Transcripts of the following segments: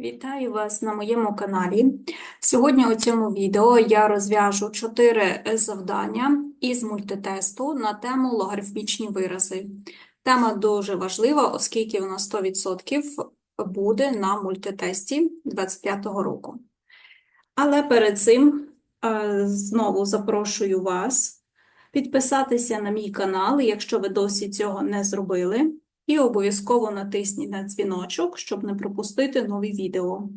Вітаю вас на моєму каналі. Сьогодні у цьому відео я розв'яжу 4 завдання із мультитесту на тему логарифмічні вирази. Тема дуже важлива, оскільки вона 100% буде на мультитесті 25-го року. Але перед цим е, знову запрошую вас підписатися на мій канал, якщо ви досі цього не зробили. І обов'язково натисніть на дзвіночок, щоб не пропустити нові відео.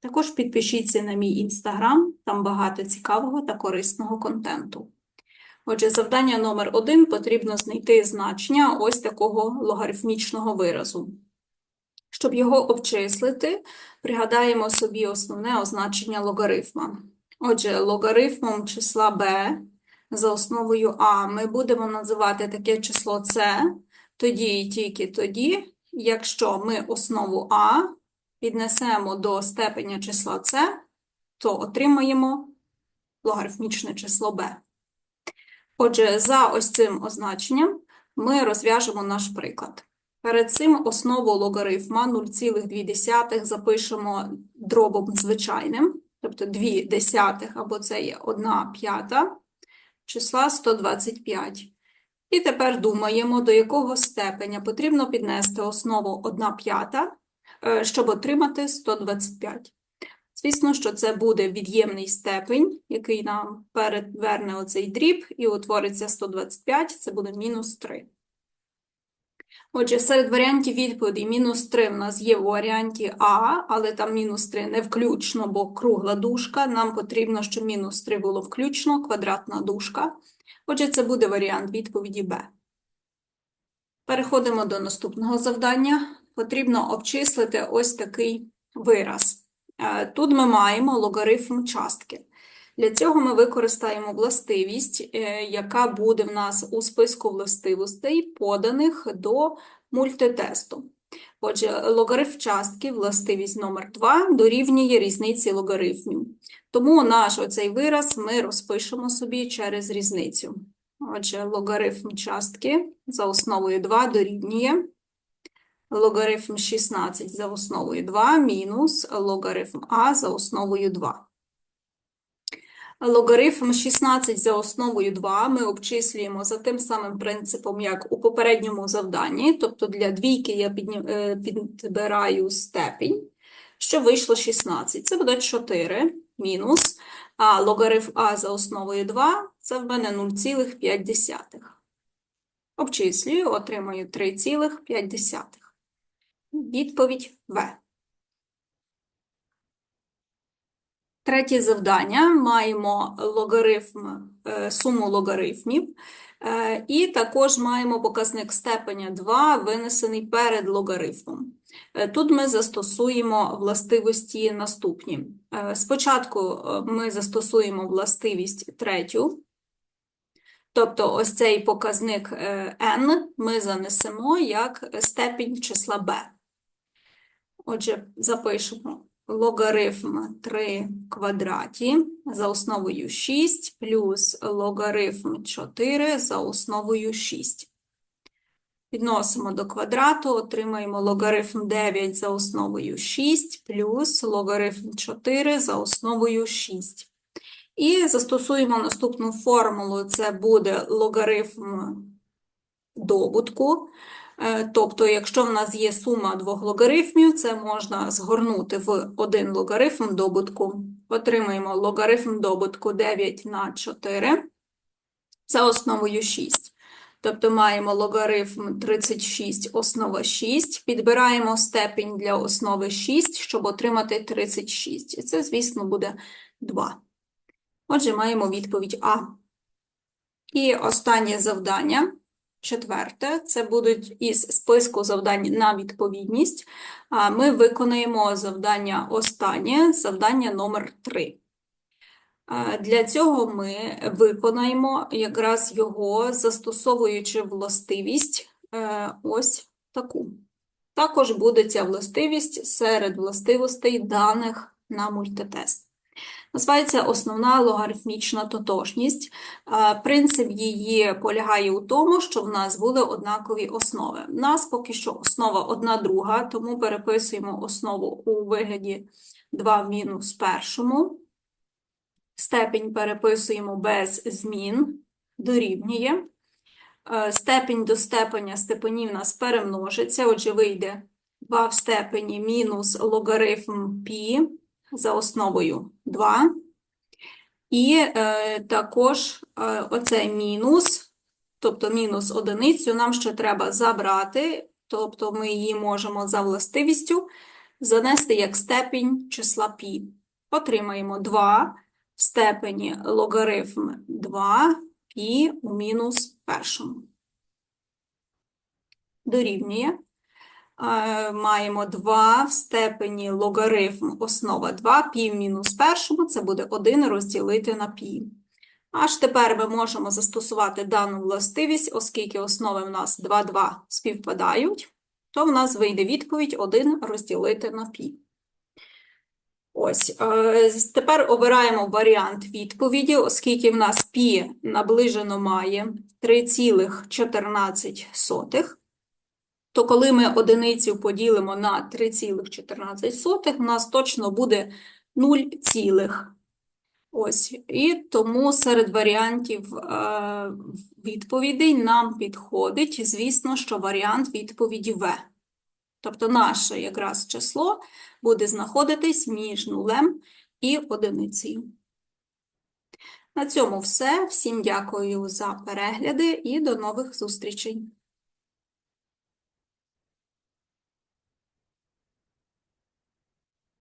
Також підпишіться на мій інстаграм, там багато цікавого та корисного контенту. Отже, завдання номер один потрібно знайти значення ось такого логарифмічного виразу. Щоб його обчислити, пригадаємо собі основне означення логарифма. Отже, логарифмом числа b за основою а ми будемо називати таке число c, тоді і тільки тоді, якщо ми основу А піднесемо до степеня числа С, то отримаємо логарифмічне число b. Отже, за ось цим означенням ми розв'яжемо наш приклад. Перед цим основу логарифма 0,2 запишемо дробом звичайним, тобто 2 десятих, або це є 1 п'ята числа 125. І тепер думаємо, до якого степеня потрібно піднести основу 1 п'ята, е, щоб отримати 125. Звісно, що це буде від'ємний степень, який нам переверне оцей дріб, і утвориться 125, це буде мінус 3. Отже, серед варіантів відповіді мінус 3 в нас є у варіанті А, але там мінус 3 не включно, бо кругла дужка. Нам потрібно, щоб мінус 3 було включно, квадратна дужка. Отже, це буде варіант відповіді Б. Переходимо до наступного завдання. Потрібно обчислити ось такий вираз. Е, Тут ми маємо логарифм частки. Для цього ми використаємо властивість, е, яка буде в нас у списку властивостей, поданих до мультитесту. Отже, логарифм частки, властивість номер 2, дорівнює різниці логарифмів. Тому наш оцей вираз ми розпишемо собі через різницю. Отже, логарифм частки за основою 2 дорівнює логарифм 16 за основою 2 мінус логарифм А за основою 2. Логарифм 16 за основою 2 ми обчислюємо за тим самим принципом, як у попередньому завданні, тобто для двійки я е, підбираю степінь, що вийшло 16. Це буде 4 мінус, а логарифм А за основою 2 це в мене 0,5. Обчислюю, отримаю 3,5. Відповідь В. Третє завдання. Маємо логарифм, е, суму логарифмів, е, і також маємо показник степеня 2, винесений перед логарифмом. Е, Тут ми застосуємо властивості наступні. Е, Спочатку е, ми застосуємо властивість третю, тобто ось цей показник n ми занесемо як степінь числа b. Отже, запишемо логарифм 3 в квадраті за основою 6 плюс логарифм 4 за основою 6. Підносимо до квадрату, отримаємо логарифм 9 за основою 6 плюс логарифм 4 за основою 6. І застосуємо наступну формулу, це буде логарифм добутку. Е, Тобто, якщо в нас є сума двох логарифмів, це можна згорнути в один логарифм добутку. Отримаємо логарифм добутку 9 на 4 за основою 6. Тобто маємо логарифм 36 основа 6, підбираємо степінь для основи 6, щоб отримати 36. І це, звісно, буде 2. Отже, маємо відповідь А. І останнє завдання, четверте, це будуть із списку завдань на відповідність. Ми виконаємо завдання останнє, завдання номер 3. Для цього ми виконаємо якраз його, застосовуючи властивість е, ось таку. Також буде ця властивість серед властивостей даних на мультитест. Називається основна логарифмічна тотожність. Принцип її полягає у тому, що в нас були однакові основи. У нас поки що основа одна друга, тому переписуємо основу у вигляді 2 в мінус першому. Степінь переписуємо без змін, дорівнює. Е, Степінь до степеня степенів у нас перемножиться, отже, вийде 2 в степені мінус логарифм пі за основою 2. І е, також е, оцей мінус, тобто мінус одиницю, нам ще треба забрати, тобто ми її можемо за властивістю занести як степінь числа пі. Отримаємо 2 в степені логарифм 2 пі у мінус першому. Дорівнює. Е, Маємо 2 в степені логарифм основа 2, пі мінус першому, це буде 1 розділити на пі. Аж тепер ми можемо застосувати дану властивість, оскільки основи в нас 2, 2 співпадають, то в нас вийде відповідь 1 розділити на пі. Ось, тепер обираємо варіант відповіді, оскільки в нас пі наближено має 3,14, то коли ми одиницю поділимо на 3,14, у нас точно буде 0 цілих. Ось, і тому серед варіантів е, відповідей нам підходить, звісно, що варіант відповіді В. Тобто наше якраз число буде знаходитись між нулем і одиницею. На цьому все. Всім дякую за перегляди і до нових зустрічей.